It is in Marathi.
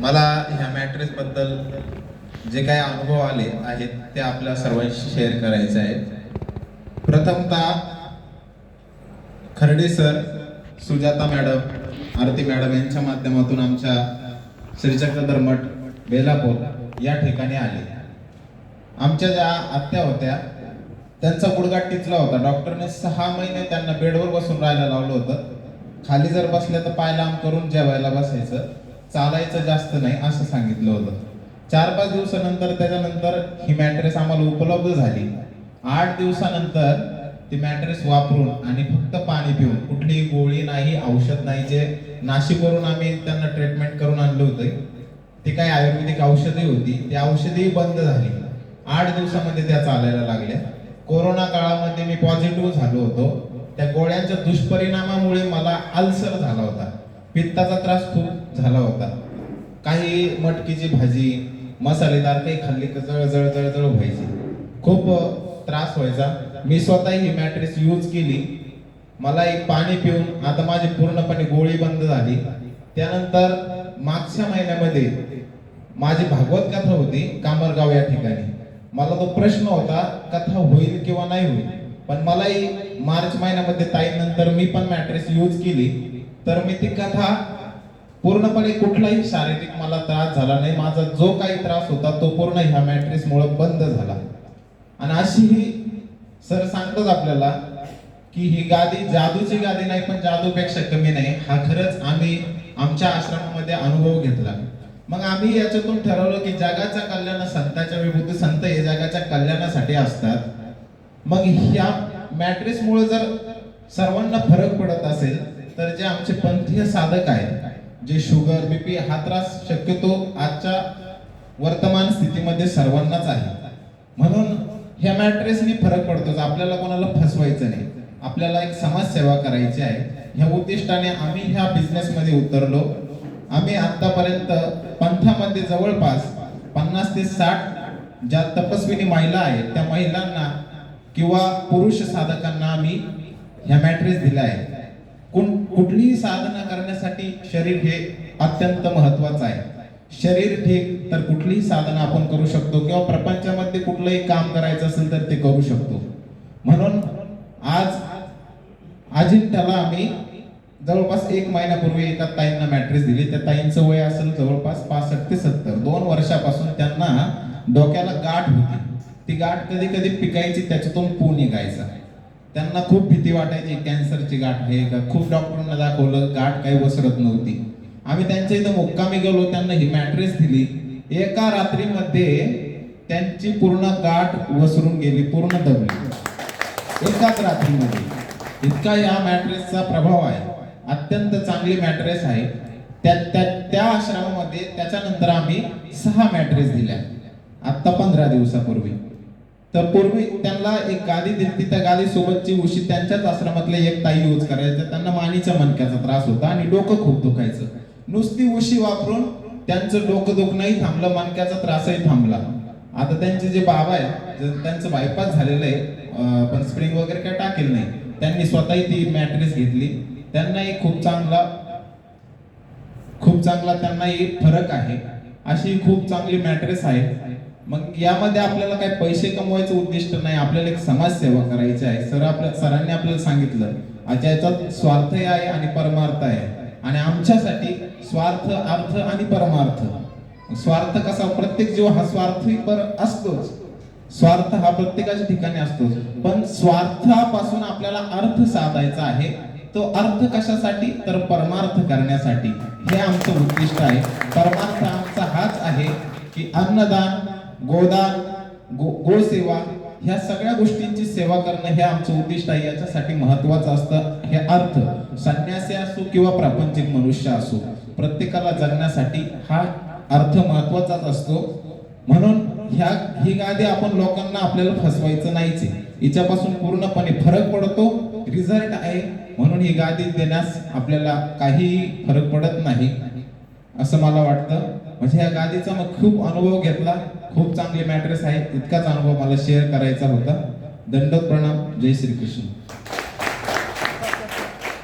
मला ह्या मॅट्रेस बद्दल जे काही अनुभव आले आहेत ते आपल्या सर्वांशी शेअर करायचे आहेत. प्रथमतः Kharde sir Sujata madam Aarti madam यांच्या माध्यमातून आमच्या श्रीचक्रधर मठ बेलापूर या ठिकाणी आले. आमच्या ज्या आत्या होत्या त्यांचा गुडघा टिचला होता. डॉक्टरने सहा महिने त्यांना बेडवर बसून राहायला लावलं होतं. खाली जर बसल्या तर पाय लांब करून जेवायला बसायचं. चालायचं जास्त नाही असं सांगितलं होतं. चार पाच दिवसानंतर त्याच्यानंतर ही मॅट्रेस आम्हाला उपलब्ध झाली. आठ दिवसानंतर ती मॅट्रेस वापरून आणि फक्त पाणी पिऊन कुठलीही गोळी नाही औषध नाही जे नाशिकवरून आम्ही त्यांना ट्रीटमेंट करून आणले होते ती काही आयुर्वेदिक औषधही होती ती औषधही बंद झाली. आठ दिवसामध्ये त्या चालायला लागल्या. कोरोना काळामध्ये मी पॉझिटिव्ह झालो होतो. त्या गोळ्यांच्या दुष्परिणामामुळे मला अल्सर झाला होता. पित्ताचा त्रास खूप झाला होता. काही मटकीची भाजी मसालेदार काही खाल्ली तर जळ जळ जळ जळ व्हायची. खूप त्रास व्हायचा. मी स्वतः ही मॅट्रेस यूज केली. मला एक पाणी पिऊन आता माझी पूर्णपणे गोळी बंद झाली. त्यानंतर मागच्या महिन्यामध्ये माझी भागवत कथा होती कामरगाव या ठिकाणी. मला तो प्रश्न होता कथा होईल किंवा नाही होईल? पण मलाही मार्च महिन्यामध्ये ताईनंतर मी पण मॅट्रेस यूज केली. तर मी ती कथा पूर्णपणे कुठलाही शारीरिक मला त्रास झाला नाही. माझा जो काही त्रास होता तो पूर्ण ह्या मॅट्रेस मुळे बंद झाला. आणि अशी ही सर सांगतात आपल्याला की ही गादी जादूची गादी नाही पण जादूपेक्षा कमी नाही. हा खरंच आम्ही आमच्या आश्रमामध्ये अनुभव घेतला. मग आम्ही याच्यातून ठरवलं की जगाच्या कल्याण संतांच्या विभूती संत हे जगाच्या कल्याणासाठी असतात. मग ह्या मॅट्रेसमुळे जर सर्वांना फरक पडत असेल तर जे आमचे पंथीय साधक आहेत जे शुगर बीपी हा त्रास शक्यतो आजच्या वर्तमान स्थितीमध्ये सर्वांनाच आहे. म्हणून ह्या मॅट्रेसनी फरक पडतोच आपल्याला कोणाला फसवायचं नाही. आपल्याला एक समाजसेवा करायची आहे. ह्या उद्दिष्टाने आम्ही ह्या बिझनेसमध्ये उतरलो. आम्ही आतापर्यंत पंथामध्ये जवळपास पन्नास ते साठ ज्या तपस्विनी महिला आहेत त्या महिलांना किंवा पुरुष साधकांना आम्ही ह्या मॅट्रेस दिल्या आहेत. कोण कुठलीही साधना करण्यासाठी शरीर हे अत्यंत महत्वाचं आहे. शरीर ठीक तर कुठलीही साधना आपण करू शकतो किंवा प्रपंचामध्ये कुठलंही काम करायचं असेल तर ते करू शकतो. म्हणून आज अजिंठ्याला आम्ही जवळपास एक महिन्यापूर्वी एका ताईंना मॅट्रेस दिली. त्या ताईंचं वय असेल जवळपास पासष्ट ते सत्तर. दोन वर्षापासून त्यांना डोक्याला गाठ होती. ती गाठ कधी कधी पिकायची त्याच्यातून पू निघायचा. त्यांना खूप भीती वाटायची कॅन्सरची गाठ आहे का? खूप डॉक्टरांना दाखवलं गाठ काही वसरत नव्हती. आम्ही त्यांच्या इथं मुक्कामी गेलो त्यांना ही मॅट्रेस दिली. एका रात्रीमध्ये त्यांची पूर्ण गाठ वसरून गेली पूर्ण दबली. एकाच रात्रीमध्ये. इतका या मॅट्रेसचा प्रभाव आहे. अत्यंत चांगली मॅट्रेस आहे. त्या त्या त्या आश्रमामध्ये त्याच्यानंतर आम्ही सहा मॅट्रेस दिल्या. आत्ता पंधरा दिवसापूर्वी. तर पूर्वी त्यांना एक गादी दिली त्या गादी सोबतची उशी त्यांच्याच आश्रमातले एक ताई यूज करायचं त्यांना मानीच्या मणक्याचा त्रास होता आणि डोकं खूप दुखायचं. नुसती उशी वापरून त्यांचं डोकं दुखणंही थांबलं मणक्याचा त्रासही थांबला. आता त्यांचे जे बाबा आहे त्यांचं बायपास झालेलं आहे पण स्प्रिंग वगैरे काय टाकेल नाही. त्यांनी स्वतःही ती मॅट्रेस घेतली. त्यांनाही खूप चांगला खूप चांगला त्यांनाही फरक आहे. अशी खूप चांगली मॅट्रेस आहे. मग यामध्ये आपल्याला काही पैसे कमवायचं उद्दिष्ट नाही आपल्याला एक समाजसेवा करायची आहे. सर आपल्या सरांनी आपल्याला सांगितलं अच्छा याच्यात स्वार्थही आहे आणि परमार्थ आहे. आणि आमच्यासाठी स्वार्थ अर्थ आणि परमार्थ. स्वार्थ कसा प्रत्येक जीव हा स्वार्थी पर असतोच. स्वार्थ हा प्रत्येकाच्या ठिकाणी असतोच. पण स्वार्थापासून आपल्याला अर्थ साधायचा आहे. तो अर्थ कशासाठी? तर परमार्थ करण्यासाठी. हे आमचं उद्दिष्ट आहे. परमार्थ आमचा हाच आहे की अन्नदान गोदान गो गोसेवा ह्या सगळ्या गोष्टींची सेवा करणं हे आमचं उद्दिष्ट आहे. याच्यासाठी महत्वाचं असतं हे अर्थ. संन्यासी असो किंवा प्रापंचिक मनुष्य असो प्रत्येकाला जगण्यासाठी हा अर्थ महत्वाचाच असतो. म्हणून ह्या ही गादी आपण लोकांना आपल्याला फसवायचं नाहीच हिच्यापासून पूर्णपणे फरक पडतो रिझल्ट आहे. म्हणून ही गादी देण्यास आपल्याला काहीही फरक पडत नाही असं मला वाटतं. म्हणजे या गादीचा मग खूप अनुभव घेतला. खूप चांगले मॅट्रेस आहे इतकाच अनुभव मला शेअर करायचा होता. दंडक प्रणाम. जय श्री कृष्ण